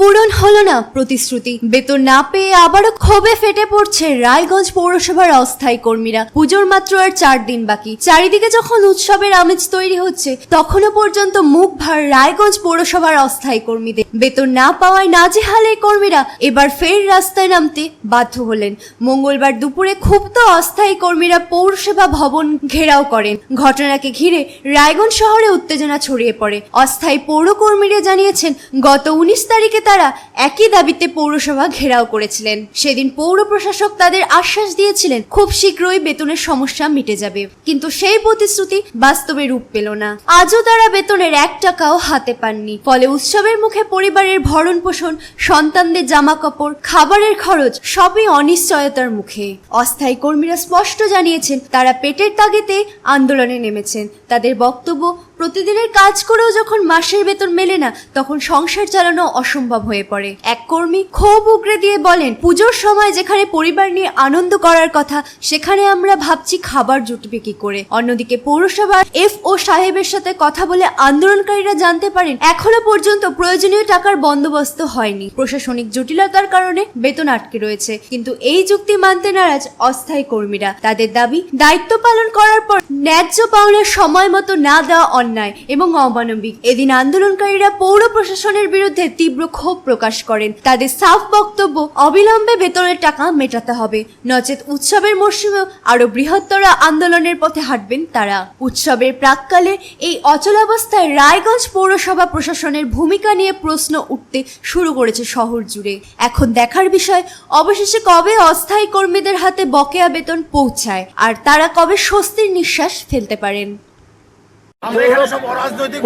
পূরণ হলো না প্রতিশ্রুতি। বেতন না পেয়ে আবারও ক্ষোভে ফেটে পড়ছে রায়গঞ্জ পৌরসভার অস্থায়ী কর্মীরা। পুজোর মাত্র আর চার দিন বাকি। চারিদিকে যখন উৎসবের আমেজ তৈরি হচ্ছে, তখনও পর্যন্ত মুখ ভার রায়গঞ্জ পৌরসভার অস্থায়ী কর্মীদের। বেতন না পাওয়ায় নাজেহাল এই কর্মীরা এবার ফের রাস্তায় নামতে বাধ্য হলেন। মঙ্গলবার দুপুরে ক্ষুব্ধ অস্থায়ী কর্মীরা পৌরসভা ভবন ঘেরাও করেন। ঘটনাকে ঘিরে রায়গঞ্জ শহরে উত্তেজনা ছড়িয়ে পড়ে। অস্থায়ী পৌরকর্মীরা জানিয়েছেন, গত উনিশ তারিখে তারা একই দাবিতে পৌরসভা ঘেরাও করেছিলেন। সেদিন পৌর প্রশাসক তাদের আশ্বাস দিয়েছিলেন, খুব শীঘ্রই বেতনের সমস্যা মিটে যাবে। কিন্তু সেই প্রতিশ্রুতি বাস্তবে রূপ পেল না। আজও তারা বেতনের এক টাকাও হাতে পাননি। ফলে উৎসবের মুখে পরিবারের ভরণ পোষণ, সন্তানদের জামা কাপড় খাবারের খরচ সবই অনিশ্চয়তার মুখে। অস্থায়ী কর্মীরা স্পষ্ট জানিয়েছেন, তারা পেটের তাগিতে আন্দোলনে নেমেছেন। তাদের বক্তব্য প্রতিদিনের কাজ করেও যখন মাসের বেতন মেলে না, তখন সংসার চালানো অসম্ভব হয়ে পড়ে। এক কর্মী ক্ষোভ উগরে দিয়ে বলেন, পুজোর সময় যেখানে পরিবার নিয়ে আনন্দ করার কথা, সেখানে আমরা ভাবছি খাবার জুটবে কি করে? অন্যদিকে পৌরসভার এফ ও সাহেবের সাথে কথা বলে আন্দোলনকারীরা জানতে পারেন, এখনও পর্যন্ত প্রয়োজনীয় টাকার বন্দোবস্ত হয়নি। প্রশাসনিক জটিলতার কারণে বেতন আটকে রয়েছে। কিন্তু এই যুক্তি মানতে নারাজ অস্থায়ী কর্মীরা। তাদের দাবি, দায়িত্ব পালন করার পর ন্যায্য পাওনার সময় মতো না দেওয়া অন্যায় এবং অমানবিক। এদিন আন্দোলনকারীরা পৌর প্রশাসনের বিরুদ্ধে তীব্র ক্ষোভ প্রকাশ করেন। তাদের সাফ বক্তব্য, অবিলম্বে বেতনের টাকা মেটাতে হবে। নচেত উৎসবের মরশুমেও আরও বৃহত্তর আন্দোলনের পথে হাঁটবেন তারা। উৎসবের প্রাককালে এই অচলাবস্থায় রায়গঞ্জ পৌরসভা প্রশাসনের ভূমিকা নিয়ে প্রশ্ন উঠতে শুরু করেছে শহর জুড়ে। এখন দেখার বিষয়, অবশেষে কবে অস্থায়ী কর্মীদের হাতে বকেয়া বেতন পৌঁছায়? আর তারা কবে স্বস্তির নিঃশ্বাস ফেলতে পারেন আমরা এখানে সব অরাজনৈতিক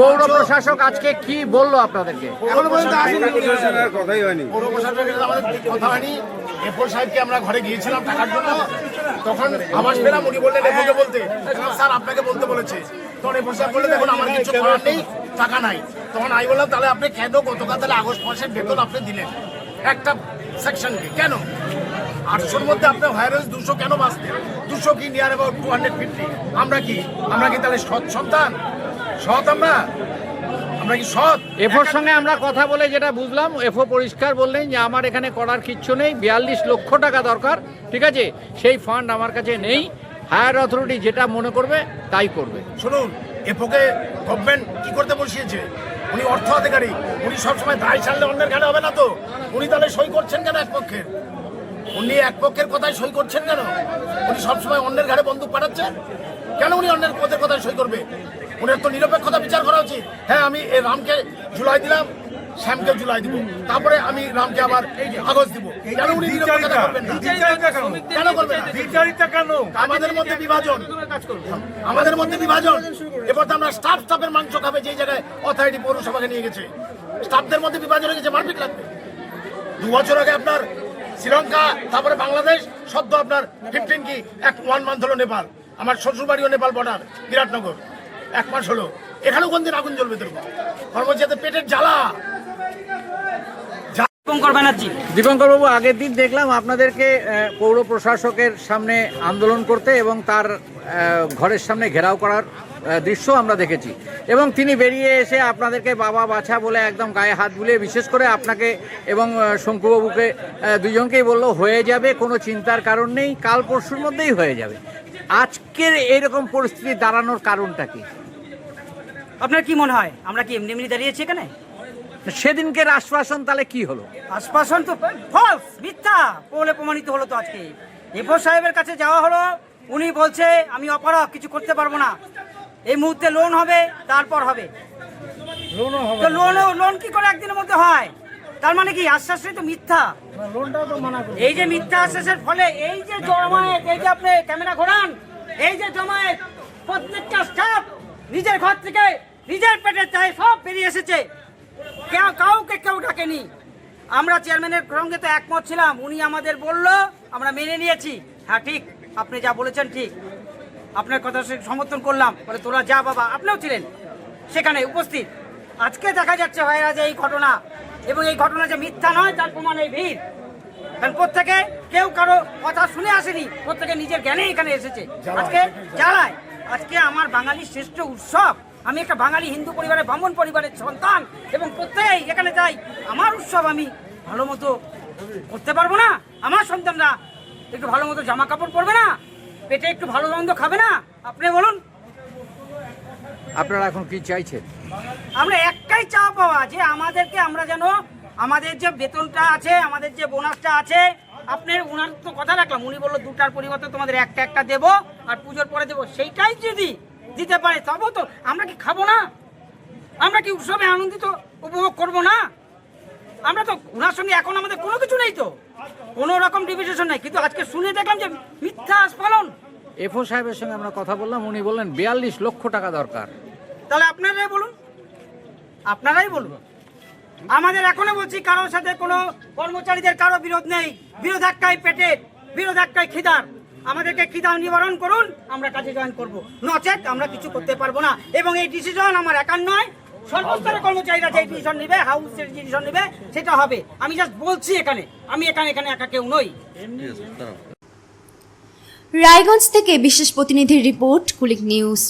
পৌর প্রশাসক আজকে কি বলল আপনাদেরকে? এখনও পর্যন্ত আসেনি। কথাই হয়নি। পৌর প্রশাসকের আমাদের কথা হয়নি। এরপর সাহেবকে আমরা ঘরে গিয়েছিলাম টাকার জন্য। তখন আবাস পেলাম উনি বললেন এরপরকে বলতে। স্যার আপনাকে বলতে বলেছে। তখন এরপর সাহেব বললেন দেখুন আমার কিছু করার নেই টাকা নাই। তখন আমি বললাম তাহলে আপনি কেন গতকাল তাহলে আগস্ট মাসের বেতন আপনি দিলেন? একটা সেকশনকে কেন? আটশোর মধ্যে আপনার ভাইরাস দুশো কেন বাঁচতে? দুশো কি near about two hundred fifty আমরা কি? আমরা কি তাহলে সৎ সন্তান? সৎ আমরা? আমরা কি সৎ? এফোর সঙ্গে আমরা কথা বলে যেটা বুঝলাম এফও পরিষ্কার বললেন যে আমার এখানে করার কিচ্ছু নেই বিয়াল্লিশ লক্ষ টাকা দরকার ঠিক আছে? সেই ফান্ড আমার কাছে নেই হায়ার অথরিটি যেটা মনে করবে তাই করবে। শুনুন এপোকে গভর্নমেন্ট কি করতে বসিয়েছে? উনি অর্থ অধিকারী। উনি সবসময় দায় ছাড়লে অন্যের ঘাড়ে হবে না তো? উনি তাহলে সই করছেন কেন এক পক্ষের উনি এক পক্ষের কথায় সই করছেন কেন? উনি সবসময় অন্যের ঘাড়ে বন্দুক পাঠাচ্ছেন? কেন উনি অন্যের পদের কথায় সই করবে? উনি তো নিরপেক্ষতা বিচার করা উচিত। হ্যাঁ আমি এই রামকে ঝুলাই দিলাম। শ্যামকে জুলাই দিব। তারপরে আমি রামকে আবার কাগজ দিব। কেন উনি নিরপেক্ষতা করবেন না? কেন? করবেন না? আমাদের মধ্যে বিভাজন। আমাদের মধ্যে বিভাজন। এবার তো আমরা স্টাফ স্টাফের মাংস খাবে যে জায়গায় অথরিটি পৌরসভাকে নিয়ে গেছে। স্টাফদের মধ্যে বিভাজন হয়ে গেছে মারপিট লাগবে। দু বছর আগে আপনার শ্রীলঙ্কা তারপরে বাংলাদেশ সদ্য আপনার ফিফটিন কি? এক ওয়ান মান্থ হলো নেপাল। আমার শ্বশুরবাড়িও নেপাল বর্ডার বিরাটনগর। এক মাস হলো। এখানেও কোন দিন আগুন জ্বলবে তোর কর্মচারীদের পেটের জ্বালা। দীপঙ্কর ব্যানার্জি। দীপঙ্কর বাবু আগের দিন দেখলাম আপনাদেরকে পৌর প্রশাসকের সামনে আন্দোলন করতে এবং তার ঘরের সামনে ঘেরাও করার দৃশ্য আমরা দেখেছি। এবং তিনি বেরিয়ে এসে আপনাদেরকে বাবা বাছা বলে একদম গায়ে হাত বুলিয়ে বিশেষ করে আপনাকে এবং শঙ্কুবাবুকে দুজনকেই বলল হয়ে যাবে কোনো চিন্তার কারণ নেই কাল পরশুর মধ্যেই হয়ে যাবে। আজকের এরকম পরিস্থিতি দাঁড়ানোর কারণটা কি? আপনার কি মনে হয়? আমরা কি এমনি এমনি দাঁড়িয়েছি এখানে? সেদিনকের আশ্বাসন তাহলে কি হলো? আশ্বাসন তো ফলস মিথ্যা। বলে প্রমাণিত হলো তো আজকে। এফও সাহেবের কাছে যাওয়া হলো উনি বলছে আমি অপরাধ কিছু করতে পারব না। এই মুহূর্তে লোন হবে তারপর হবে। তো লোন লোন কি করে একদিনের মধ্যে হয়? তার মানে কি আশ্বাসই তো মিথ্যা। এই যে মিথ্যা আশ্বাসের ফলে এই যে জমায়েত এই যে আপনি ক্যামেরা ঘোরান এই যে জমায়েত প্রত্যেকটা স্টাফ নিজের ঘর থেকে নিজের পেটের চাই সব বেরিয়ে এসেছে। কেউ কাউকে কেউ ডাকেনি। আমরা চেয়ারম্যানের সঙ্গে তো একমত ছিলাম উনি আমাদের বলল আমরা মেনে নিয়েছি। হ্যাঁ ঠিক আপনি যা বলেছেন ঠিক। আপনার কথা সমর্থন করলাম বলে তোরা যা বাবা আপনিও ছিলেন সেখানে উপস্থিত। আজকে দেখা যাচ্ছে ভাইরা যে এই ঘটনা এবং এই ঘটনা যে মিথ্যা নয় তার প্রমাণ এই ভিড়। কারণ প্রত্যেকে কেউ কারও কথা শুনে আসেনি প্রত্যেকে নিজের জ্ঞানে এখানে এসেছে। আজকে জ্বালায়। আজকে আমার বাঙালির শ্রেষ্ঠ উৎসব। আমি একটা বাঙালি হিন্দু পরিবারের ব্রাহ্মণ পরিবারের সন্তান এবং প্রত্যেকেই এখানে যাই আমার উৎসব আমি ভালো মতো করতে পারব না। আমার সন্তানরা একটু ভালো মতো জামা কাপড় পরবে না পেটে একটু ভালো মন্দ খাবে না। আপনি বলুন। আপনারা এখন কি চাইছেন? আমরা একটাই চা পাওয়া যে আমাদেরকে আমরা যেন আমাদের যে বেতনটা আছে আমাদের যে বোনাসটা আছে আপনার ওনার তো কথা রাখলাম উনি বলল দুটার পরিবর্তে তোমাদের একটা একটা দেবো আর পুজোর পরে দেবো। সেইটাই যদি দিতে পারে তবেও তো আমরা কি খাব না? আমরা কি উৎসবে আনন্দিত উপভোগ করব না? আমরা তো ওনার সঙ্গে এখন আমাদের কোনো কিছু নেই তো। কোনো রকম ডিভিশন নাই। কিন্তু আজকে শুনে দেখলাম যে মিথ্যা আস্ফালন এফও সাহেবের সঙ্গে আমরা কথা বললাম উনি বললেন বিয়াল্লিশ লক্ষ টাকা দরকার। তাহলে আপনারাই বলুন। আপনারাই বলুন। আমাদের এখনও বলছি কারোর সাথে কোনো কর্মচারীদের কারও বিরোধ নেই। বিরোধাক্কায় পেটে বিরোধাক্কায় খিদার। আমাদেরকে খিদা নিবারণ করুন আমরা কাজে জয়েন করব। নচেত আমরা কিছু করতে পারব না। এবং এই ডিসিশন আমার একার নয় সর্বস্তরের কর্মচারীরা যে ডিসিশন নেবে হাউসের ডিসিশন নেবে সেটা হবে। আমি জাস্ট বলছি এখানে আমি এখানে এখানে একা কেউ নই। রায়গঞ্জ থেকে বিশেষ প্রতিনিধির রিপোর্ট কুলিক নিউজ।